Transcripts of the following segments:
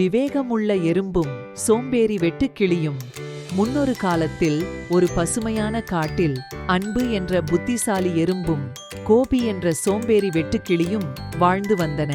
விவேகமுள்ள எறும்பும் சோம்பேறி வெட்டுக்கிளியும் முன்னொரு காலத்தில் ஒரு பசுமையான காட்டில் அன்பு என்ற புத்திசாலி எறும்பும் கோபி என்ற சோம்பேறி வெட்டுக்கிளியும் வாழ்ந்து வந்தன.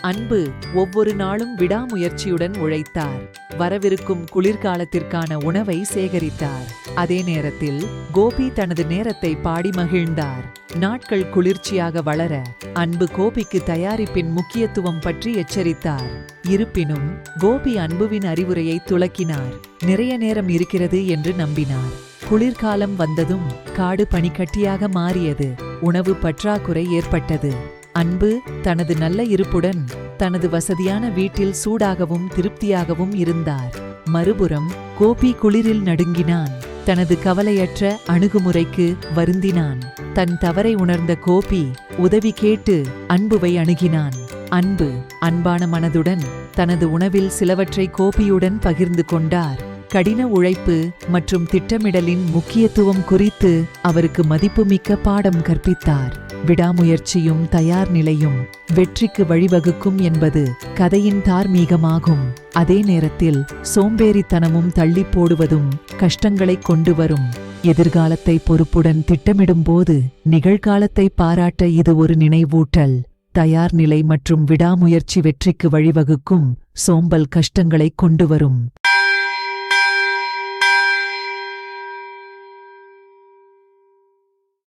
அன்பு ஒவ்வொரு நாளும் விடாமுயற்சியுடன் உழைத்தார். வரவிருக்கும் குளிர்காலத்திற்கான உணவை சேகரித்தார். அதே நேரத்தில் கோபி தனது நேரத்தை பாடி மகிழ்ந்தார். நாட்கள் குளிர்ச்சியாக வளர அன்பு கோபிக்கு தயாரிப்பின் முக்கியத்துவம் பற்றி எச்சரித்தார். இருப்பினும் கோபி அன்புவின் அறிவுரையை துலக்கினார் நிறைய நேரம் இருக்கிறது என்று நம்பினார். குளிர்காலம் வந்ததும் காடு பனிக்கட்டியாக மாறியது. உணவு பற்றாக்குறை ஏற்பட்டது. அன்பு தனது நல்ல இருப்புடன் தனது வசதியான வீட்டில் சூடாகவும் திருப்தியாகவும் இருந்தார். மறுபுறம் கோபி குளிரில் நடுங்கினான். தனது கவலையற்ற அணுகுமுறைக்கு வருந்தினான். தன் தவறை உணர்ந்த கோபி உதவி கேட்டு அன்புவை அணுகினான். அன்பு அன்பான மனதுடன் தனது உணவில் சிலவற்றை கோபியுடன் பகிர்ந்து கொண்டார். கடின உழைப்பு மற்றும் திட்டமிடலின் முக்கியத்துவம் குறித்து அவருக்கு மதிப்புமிக்க பாடம் கற்பித்தார். விடாமுயற்சியும் தயார் நிலையும் வெற்றிக்கு வழிவகுக்கும் என்பது கதையின் தார்மீகமாகும். அதே நேரத்தில் சோம்பேறித்தனமும் தள்ளி போடுவதும் கஷ்டங்களைக் கொண்டு வரும். எதிர்காலத்தை பொறுப்புடன் திட்டமிடும்போது நிகழ்காலத்தை பாராட்ட இது ஒரு நினைவூட்டல். தயார் நிலை மற்றும் விடாமுயற்சி வெற்றிக்கு வழிவகுக்கும் சோம்பல் கஷ்டங்களைக் கொண்டு வரும்.